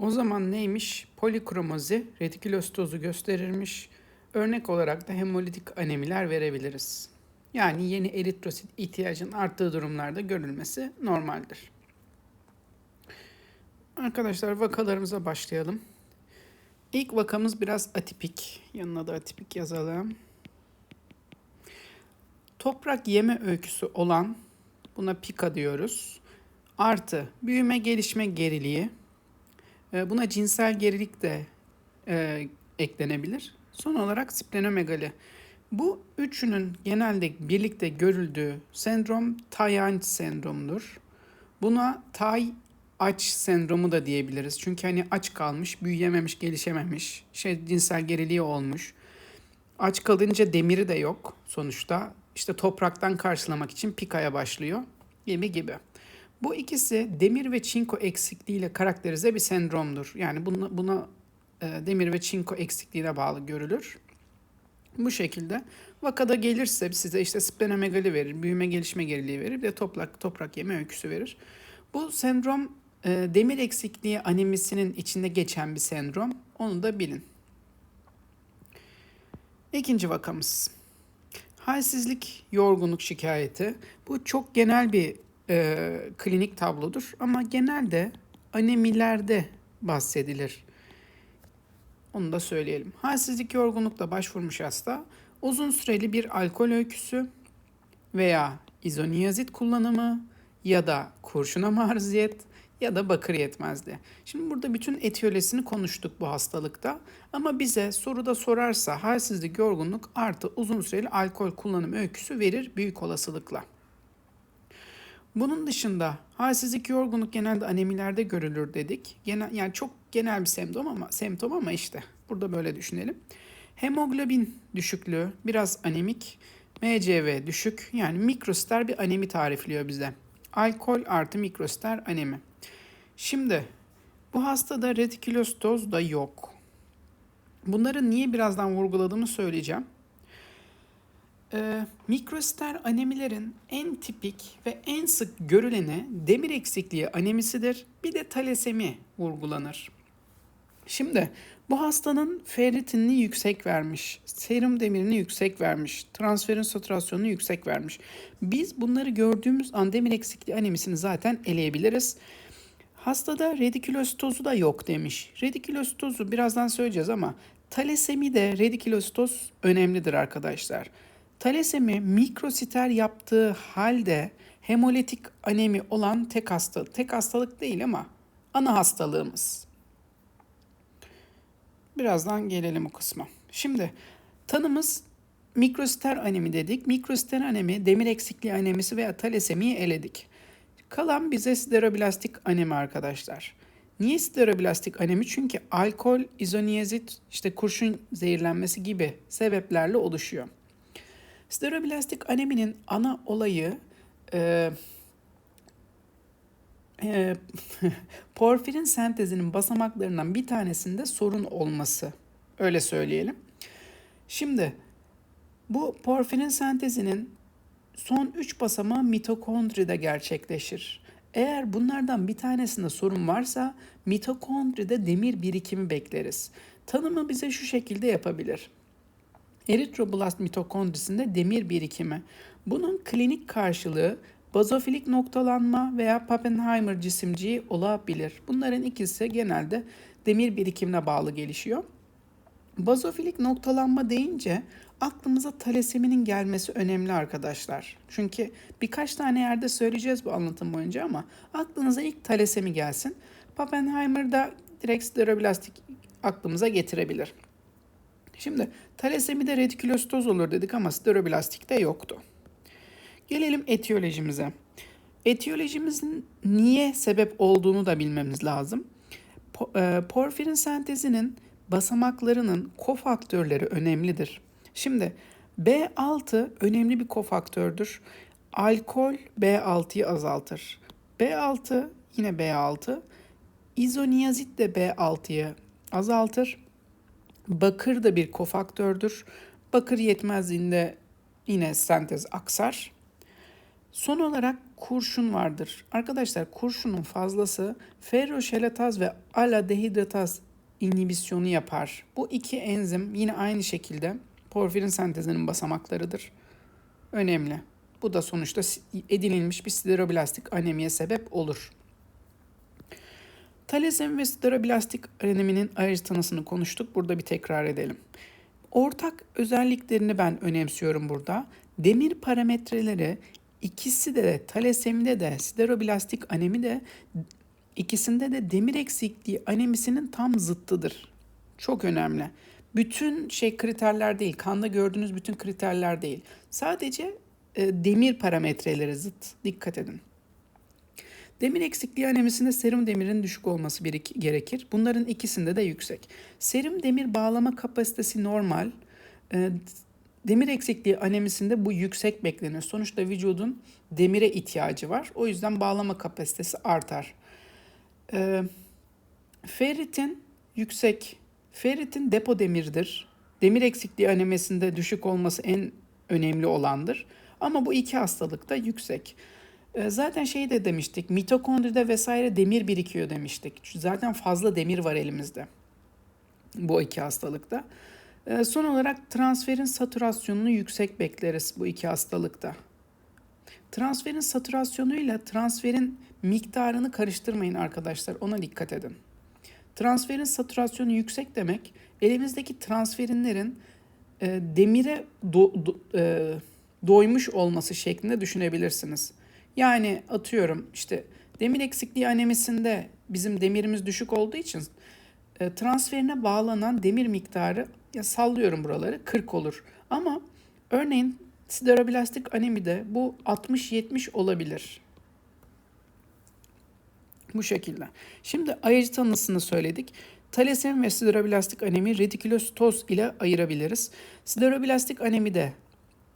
O zaman neymiş? Polikromozi retikülositozu gösterirmiş. Örnek olarak da hemolitik anemiler verebiliriz. Yani yeni eritrosit ihtiyacın arttığı durumlarda görülmesi normaldir. Arkadaşlar vakalarımıza başlayalım. İlk vakamız biraz atipik. Yanına da atipik yazalım. Toprak yeme öyküsü olan buna pika diyoruz. Artı büyüme gelişme geriliği. E, Buna cinsel gerilik de e, eklenebilir. Son olarak splenomegali. Bu üçünün genelde birlikte görüldüğü sendrom Tay-Aç sendromudur. Buna Tay aç sendromu da diyebiliriz. Çünkü hani aç kalmış, büyüyememiş, gelişememiş, şey cinsel geriliği olmuş. Aç kalınca demiri de yok sonuçta. İşte topraktan karşılamak için pikaya başlıyor gibi gibi. Bu ikisi demir ve çinko eksikliğiyle karakterize bir sendromdur. Yani buna, buna e, demir ve çinko eksikliğine bağlı görülür. Bu şekilde vakada gelirse size işte splenomegali verir, büyüme gelişme geriliği verir ve toprak toprak yeme öyküsü verir. Bu sendrom e, demir eksikliği anemisinin içinde geçen bir sendrom. Onu da bilin. İkinci vakamız. Halsizlik, yorgunluk şikayeti. Bu çok genel bir e, klinik tablodur ama genelde anemilerde bahsedilir. Onu da söyleyelim. Halsizlik, yorgunlukla başvurmuş hasta uzun süreli bir alkol öyküsü veya izoniyazid kullanımı ya da kurşuna maruziyet ya da bakır yetmezdi. Şimdi burada bütün etiyolojisini konuştuk bu hastalıkta. Ama bize soruda sorarsa halsizlik, yorgunluk artı uzun süreli alkol kullanım öyküsü verir büyük olasılıkla. Bunun dışında halsizlik, yorgunluk genelde anemilerde görülür dedik. Genel, yani çok genel bir semptom ama semptom ama işte burada böyle düşünelim. Hemoglobin düşüklüğü biraz anemik, MCV düşük yani mikroster bir anemi tarifliyor bize. Alkol artı mikroster anemi. Şimdi bu hastada retikülostoz da yok. Bunları niye birazdan vurguladığımı söyleyeceğim. Ee, mikroster anemilerin en tipik ve en sık görüleni demir eksikliği anemisidir. Bir de talasemi vurgulanır. Şimdi bu hastanın ferritinini yüksek vermiş, serum demirini yüksek vermiş, transferin satürasyonunu yüksek vermiş. Biz bunları gördüğümüz an demir eksikliği anemisini zaten eleyebiliriz. Hastada redikülositozu da yok demiş. Redikülositozu birazdan söyleyeceğiz ama talasemi de redikülositoz önemlidir arkadaşlar. Talasemi mikrositer yaptığı halde hemolitik anemi olan tek hastalık. Tek hastalık değil ama ana hastalığımız. Birazdan gelelim o kısma. Şimdi tanımız mikrositer anemi dedik. Mikrositer anemi demir eksikliği anemisi veya talasemiyi eledik. Kalan bize sideroblastik anemi arkadaşlar. Niye sideroblastik anemi? Çünkü alkol, izoniyazit, işte kurşun zehirlenmesi gibi sebeplerle oluşuyor. Sideroblastik aneminin ana olayı e, e, porfirin sentezinin basamaklarından bir tanesinde sorun olması. Öyle söyleyelim. Şimdi bu porfirin sentezinin son 3 basamağı mitokondride gerçekleşir. Eğer bunlardan bir tanesinde sorun varsa mitokondride demir birikimi bekleriz. Tanımı bize şu şekilde yapabilir. Eritroblast mitokondrisinde demir birikimi. Bunun klinik karşılığı bazofilik noktalanma veya Pappenheimer cisimciği olabilir. Bunların ikisi genelde demir birikimine bağlı gelişiyor. Bazofilik noktalanma deyince aklımıza talaseminin gelmesi önemli arkadaşlar. Çünkü birkaç tane yerde söyleyeceğiz bu anlatım boyunca ama aklınıza ilk talasemi gelsin. Pappenheimer'da direkt skleroblastik aklımıza getirebilir. Şimdi talasemide retikülositoz olur dedik ama skleroblastikte yoktu. Gelelim etiyolojimize. Etiyolojimizin niye sebep olduğunu da bilmemiz lazım. E, porfirin sentezinin basamaklarının kofaktörleri önemlidir. Şimdi B6 önemli bir kofaktördür. Alkol B6'yı azaltır. B6 yine B6. İzoniyazit de B6'yı azaltır. Bakır da bir kofaktördür. Bakır yetmezliğinde yine sentez aksar. Son olarak kurşun vardır. Arkadaşlar kurşunun fazlası ferroşelataz ve ala dehidrataz inhibisyonu yapar. Bu iki enzim yine aynı şekilde porfirin sentezinin basamaklarıdır. Önemli. Bu da sonuçta edinilmiş bir sideroblastik anemiye sebep olur. Talesem ve sideroblastik aneminin ayırış tanısını konuştuk. Burada bir tekrar edelim. Ortak özelliklerini ben önemsiyorum burada. Demir parametreleri ikisi de talasemide de sideroblastik anemi de ikisinde de demir eksikliği anemisinin tam zıttıdır. Çok önemli. Bütün şey kriterler değil, kanda gördüğünüz bütün kriterler değil. Sadece e, demir parametreleri zıt. Dikkat edin. Demir eksikliği anemisinde serum demirin düşük olması gerekir. Bunların ikisinde de yüksek. Serum demir bağlama kapasitesi normal. E, demir eksikliği anemisinde bu yüksek beklenir. Sonuçta vücudun demire ihtiyacı var. O yüzden bağlama kapasitesi artar. E, ferritin yüksek. Ferritin depo demirdir. Demir eksikliği anemisinde düşük olması en önemli olandır. Ama bu iki hastalıkta yüksek. Ee, zaten şey de demiştik, mitokondride vesaire demir birikiyor demiştik. Zaten fazla demir var elimizde bu iki hastalıkta. Ee, son olarak transferin satürasyonunu yüksek bekleriz bu iki hastalıkta. Transferin satürasyonuyla transferin miktarını karıştırmayın arkadaşlar. Ona dikkat edin. Transferin satürasyonu yüksek demek elimizdeki transferinlerin e, demire do, do, e, doymuş olması şeklinde düşünebilirsiniz. Yani atıyorum işte demir eksikliği anemisinde bizim demirimiz düşük olduğu için e, transferine bağlanan demir miktarı ya sallıyorum buraları 40 olur. Ama örneğin sideroblastik anemide bu 60-70 olabilir. Bu şekilde. Şimdi ayırıcı tanısını söyledik. Talasem ve sideroblastik anemi retikülostoz ile ayırabiliriz. Sideroblastik anemide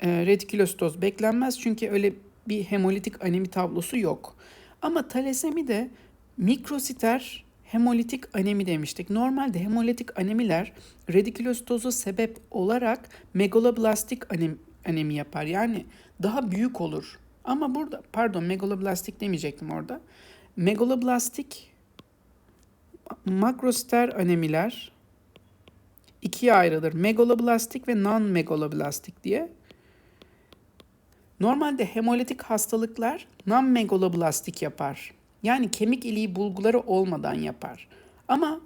e, retikülostoz beklenmez çünkü öyle bir hemolitik anemi tablosu yok. Ama talasemi de mikrositer hemolitik anemi demiştik. Normalde hemolitik anemiler redikülostozu sebep olarak megaloblastik anem, anemi yapar. Yani daha büyük olur. Ama burada pardon megaloblastik demeyecektim orada. Megaloblastik makrositer anemiler ikiye ayrılır. Megaloblastik ve non-megaloblastik diye. Normalde hemolitik hastalıklar non-megaloblastik yapar. Yani kemik iliği bulguları olmadan yapar. Ama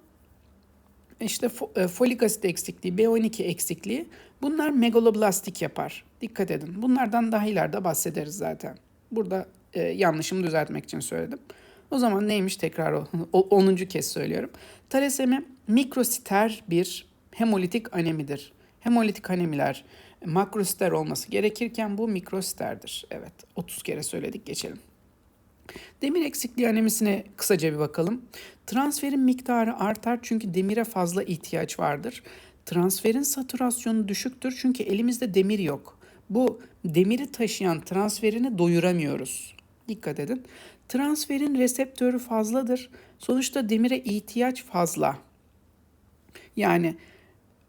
işte e, folik asit eksikliği, B12 eksikliği bunlar megaloblastik yapar. Dikkat edin. Bunlardan daha ileride bahsederiz zaten. Burada e, yanlışımı düzeltmek için söyledim. O zaman neymiş tekrar o, o 10. kez söylüyorum. Talasemi mikrositer bir hemolitik anemidir. Hemolitik anemiler makrositer olması gerekirken bu mikrositerdir. Evet 30 kere söyledik geçelim. Demir eksikliği anemisine kısaca bir bakalım. Transferin miktarı artar çünkü demire fazla ihtiyaç vardır. Transferin satürasyonu düşüktür çünkü elimizde demir yok. Bu demiri taşıyan transferini doyuramıyoruz. Dikkat edin. Transferin reseptörü fazladır. Sonuçta demire ihtiyaç fazla. Yani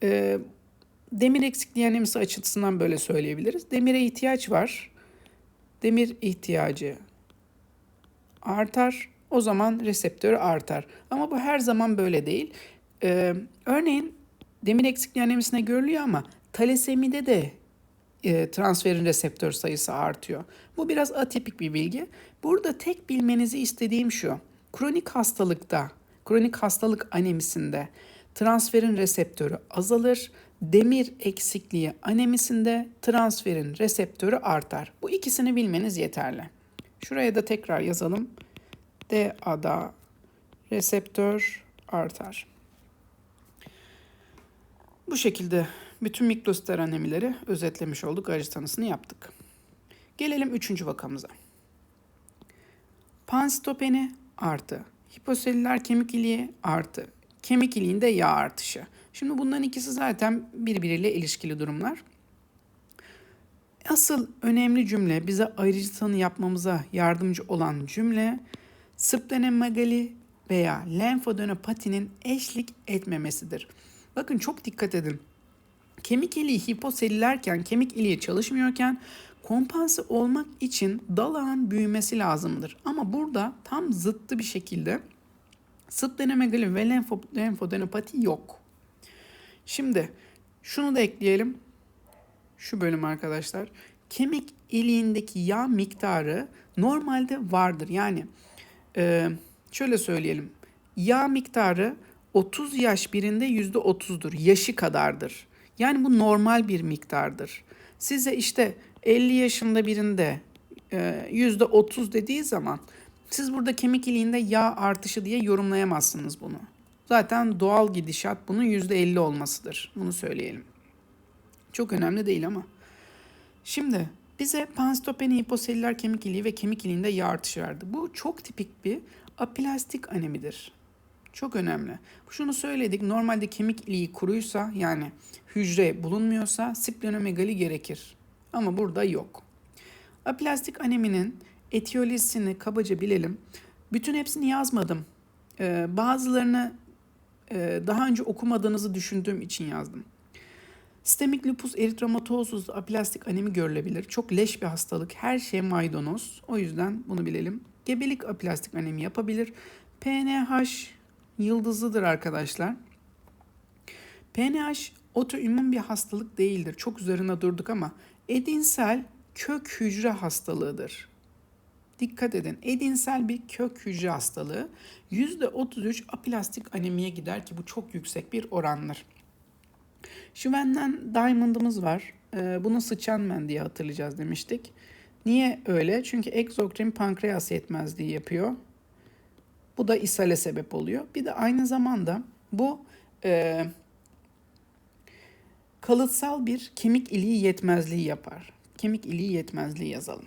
e, demir eksikliği anemisi açısından böyle söyleyebiliriz. Demire ihtiyaç var. Demir ihtiyacı artar. O zaman reseptörü artar. Ama bu her zaman böyle değil. Ee, örneğin demir eksikliği anemisine görülüyor ama talasemide de e, transferin reseptör sayısı artıyor. Bu biraz atipik bir bilgi. Burada tek bilmenizi istediğim şu. Kronik hastalıkta, kronik hastalık anemisinde transferin reseptörü azalır. Demir eksikliği anemisinde transferin reseptörü artar. Bu ikisini bilmeniz yeterli. Şuraya da tekrar yazalım. DA'da reseptör artar. Bu şekilde bütün mikrositer anemileri özetlemiş olduk. Aracı tanısını yaptık. Gelelim üçüncü vakamıza. Pansitopeni artı. Hiposelüler kemik iliği artı. Kemik iliğinde yağ artışı. Şimdi bunların ikisi zaten birbiriyle ilişkili durumlar. Asıl önemli cümle bize ayrıcı tanı yapmamıza yardımcı olan cümle splenomegali veya lenfadönopatinin eşlik etmemesidir. Bakın çok dikkat edin. Kemik iliği hiposelülerken, kemik iliği çalışmıyorken kompanse olmak için dalağın büyümesi lazımdır. Ama burada tam zıttı bir şekilde splenomegali ve lenfo- lenfodenopati yok. Şimdi şunu da ekleyelim. Şu bölüm arkadaşlar. Kemik iliğindeki yağ miktarı normalde vardır. Yani e, şöyle söyleyelim. Yağ miktarı 30 yaş birinde %30'dur. Yaşı kadardır. Yani bu normal bir miktardır. Size işte 50 yaşında birinde e, %30 dediği zaman siz burada kemik iliğinde yağ artışı diye yorumlayamazsınız bunu. Zaten doğal gidişat bunun %50 olmasıdır. Bunu söyleyelim. Çok önemli değil ama. Şimdi bize panstopeni hiposelüler kemik iliği ve kemik iliğinde yağ artışı verdi. Bu çok tipik bir aplastik anemidir. Çok önemli. Şunu söyledik. Normalde kemik iliği kuruysa yani hücre bulunmuyorsa splenomegali gerekir. Ama burada yok. Aplastik aneminin etiyolojisini kabaca bilelim. Bütün hepsini yazmadım. Ee, bazılarını daha önce okumadığınızı düşündüğüm için yazdım. Sistemik lupus eritromatozuz aplastik anemi görülebilir. Çok leş bir hastalık. Her şey maydanoz. O yüzden bunu bilelim. Gebelik aplastik anemi yapabilir. PNH yıldızlıdır arkadaşlar. PNH otoimmün bir hastalık değildir. Çok üzerine durduk ama edinsel kök hücre hastalığıdır. Dikkat edin. Edinsel bir kök hücre hastalığı. %33 aplastik anemiye gider ki bu çok yüksek bir orandır. Şüvenden Diamond'ımız var. Ee, bunu sıçan men diye hatırlayacağız demiştik. Niye öyle? Çünkü egzokrin pankreas yetmezliği yapıyor. Bu da ishale sebep oluyor. Bir de aynı zamanda bu e, kalıtsal bir kemik iliği yetmezliği yapar. Kemik iliği yetmezliği yazalım.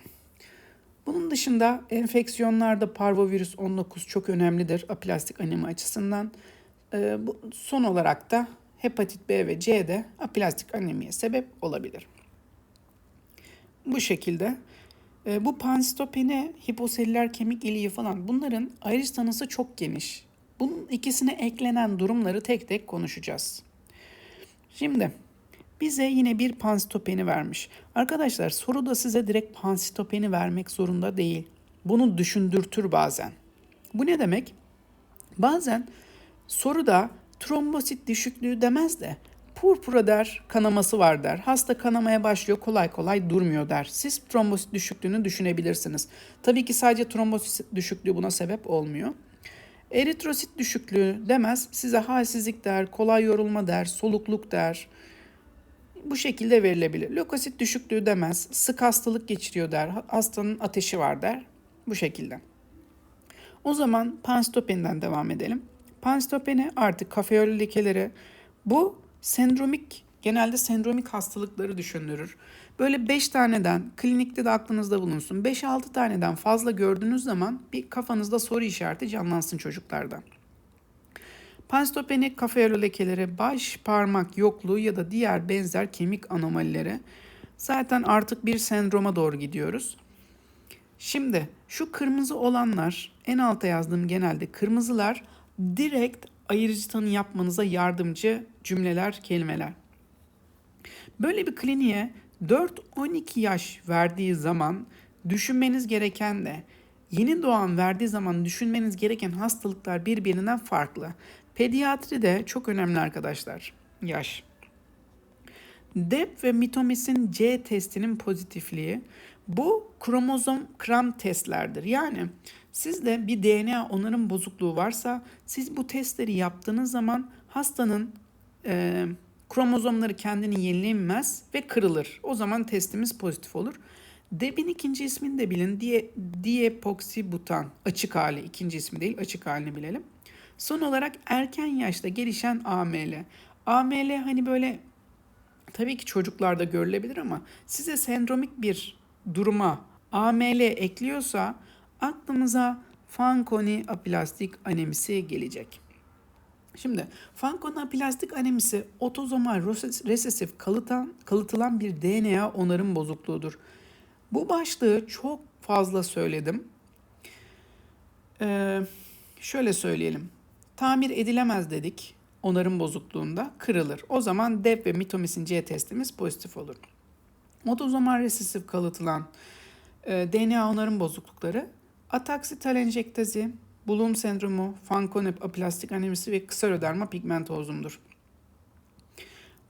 Bunun dışında enfeksiyonlarda parvovirüs 19 çok önemlidir aplastik anemi açısından. E, bu, son olarak da hepatit B ve C de aplastik anemiye sebep olabilir. Bu şekilde e, bu panstopeni, hiposelüler kemik iliği falan bunların ayrıç tanısı çok geniş. Bunun ikisine eklenen durumları tek tek konuşacağız. Şimdi bize yine bir panstopeni vermiş. Arkadaşlar soruda size direkt panstopeni vermek zorunda değil. Bunu düşündürtür bazen. Bu ne demek? Bazen soruda trombosit düşüklüğü demez de purpura der, kanaması var der. Hasta kanamaya başlıyor, kolay kolay durmuyor der. Siz trombosit düşüklüğünü düşünebilirsiniz. Tabii ki sadece trombosit düşüklüğü buna sebep olmuyor. Eritrosit düşüklüğü demez, size halsizlik der, kolay yorulma der, solukluk der. Bu şekilde verilebilir. Lökosit düşüklüğü demez, sık hastalık geçiriyor der, hastanın ateşi var der. Bu şekilde. O zaman panstopenden devam edelim. Panstopeni artık kafeoli lekeleri. Bu sendromik, genelde sendromik hastalıkları düşündürür. Böyle 5 taneden, klinikte de aklınızda bulunsun. 5-6 taneden fazla gördüğünüz zaman bir kafanızda soru işareti canlansın çocuklarda. Panstopeni kafeoli lekeleri, baş parmak yokluğu ya da diğer benzer kemik anomalileri. Zaten artık bir sendroma doğru gidiyoruz. Şimdi şu kırmızı olanlar en alta yazdığım genelde kırmızılar direkt ayırıcı tanı yapmanıza yardımcı cümleler, kelimeler. Böyle bir kliniğe 4-12 yaş verdiği zaman düşünmeniz gereken de yeni doğan verdiği zaman düşünmeniz gereken hastalıklar birbirinden farklı. Pediatri de çok önemli arkadaşlar. Yaş. DEP ve mitomisin C testinin pozitifliği bu kromozom kram testlerdir. Yani sizde bir DNA onarım bozukluğu varsa siz bu testleri yaptığınız zaman hastanın e, kromozomları kendini yenileyemez ve kırılır. O zaman testimiz pozitif olur. DEB'in ikinci ismini de bilin. Die, diepoksibutan açık hali ikinci ismi değil açık halini bilelim. Son olarak erken yaşta gelişen AML. AML hani böyle tabii ki çocuklarda görülebilir ama size sendromik bir duruma AML ekliyorsa aklımıza Fanconi aplastik anemisi gelecek. Şimdi Fanconi aplastik anemisi otozomal resesif kalıtan, kalıtılan bir DNA onarım bozukluğudur. Bu başlığı çok fazla söyledim. Ee, şöyle söyleyelim. Tamir edilemez dedik onarım bozukluğunda kırılır. O zaman DEP ve mitomisin C testimiz pozitif olur. otozomal resesif kalıtılan e, DNA onarım bozuklukları, ataksitalenjektazi, Bloom sendromu, Fanconi aplastik anemisi ve kısaroderma pigmentozumdur.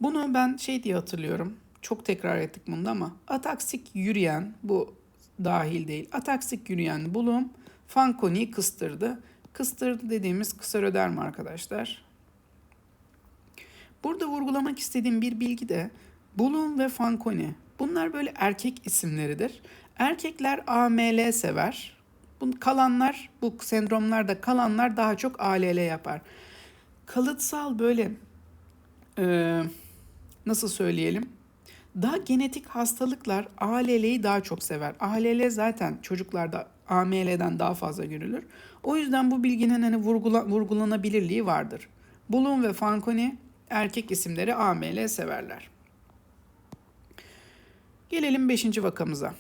Bunu ben şey diye hatırlıyorum. Çok tekrar ettik bunda ama ataksik yürüyen bu dahil değil. Ataksik yürüyen Bloom Fanconi'yi kıstırdı. Kıstırdı dediğimiz kısaroderma arkadaşlar. Burada vurgulamak istediğim bir bilgi de Bloom ve Fanconi. Bunlar böyle erkek isimleridir. Erkekler AML sever. Kalanlar, bu sendromlarda kalanlar daha çok ALL yapar. Kalıtsal böyle e, nasıl söyleyelim? Daha genetik hastalıklar ALL'yi daha çok sever. ALL zaten çocuklarda AML'den daha fazla görülür. O yüzden bu bilginin hani vurgula, vurgulanabilirliği vardır. Bloom ve Fanconi erkek isimleri AML severler. Gelelim 5. vakamıza.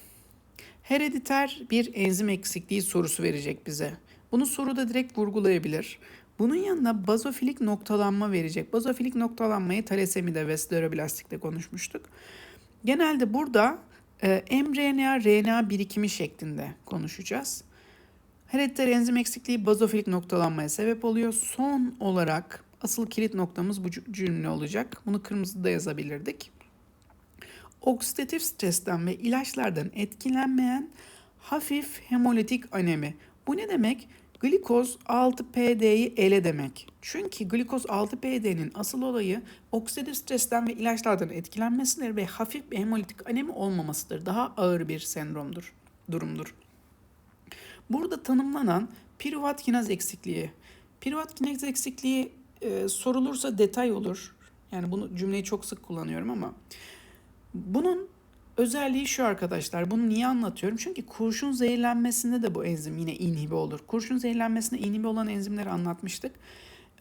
Herediter bir enzim eksikliği sorusu verecek bize. Bunu soruda direkt vurgulayabilir. Bunun yanında bazofilik noktalanma verecek. Bazofilik noktalanmayı talasemide ve skleroblastikte konuşmuştuk. Genelde burada e, mRNA, RNA birikimi şeklinde konuşacağız. Herediter enzim eksikliği bazofilik noktalanmaya sebep oluyor. Son olarak asıl kilit noktamız bu cümle olacak. Bunu kırmızıda yazabilirdik oksidatif stresten ve ilaçlardan etkilenmeyen hafif hemolitik anemi. Bu ne demek? Glikoz 6PD'yi ele demek. Çünkü glikoz 6PD'nin asıl olayı oksidatif stresten ve ilaçlardan etkilenmesidir ve hafif bir hemolitik anemi olmamasıdır. Daha ağır bir sendromdur, durumdur. Burada tanımlanan piruvat kinaz eksikliği. Piruvat kinaz eksikliği e, sorulursa detay olur. Yani bunu cümleyi çok sık kullanıyorum ama bunun özelliği şu arkadaşlar. Bunu niye anlatıyorum? Çünkü kurşun zehirlenmesinde de bu enzim yine inhibi olur. Kurşun zehirlenmesinde inhibi olan enzimleri anlatmıştık.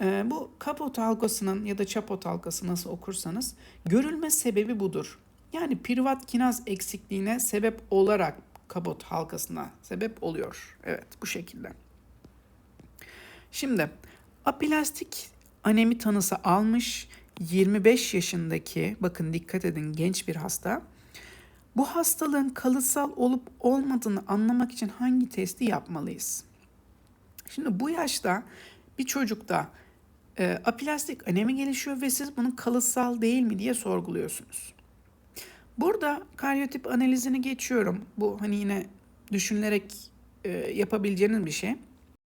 Ee, bu kapot halkasının ya da çapot halkası nasıl okursanız görülme sebebi budur. Yani pirvat kinaz eksikliğine sebep olarak kapot halkasına sebep oluyor. Evet bu şekilde. Şimdi aplastik anemi tanısı almış 25 yaşındaki bakın dikkat edin genç bir hasta. Bu hastalığın kalıtsal olup olmadığını anlamak için hangi testi yapmalıyız? Şimdi bu yaşta bir çocukta e, aplastik anemi gelişiyor ve siz bunun kalıtsal değil mi diye sorguluyorsunuz. Burada karyotip analizini geçiyorum. Bu hani yine düşünülerek e, yapabileceğiniz bir şey.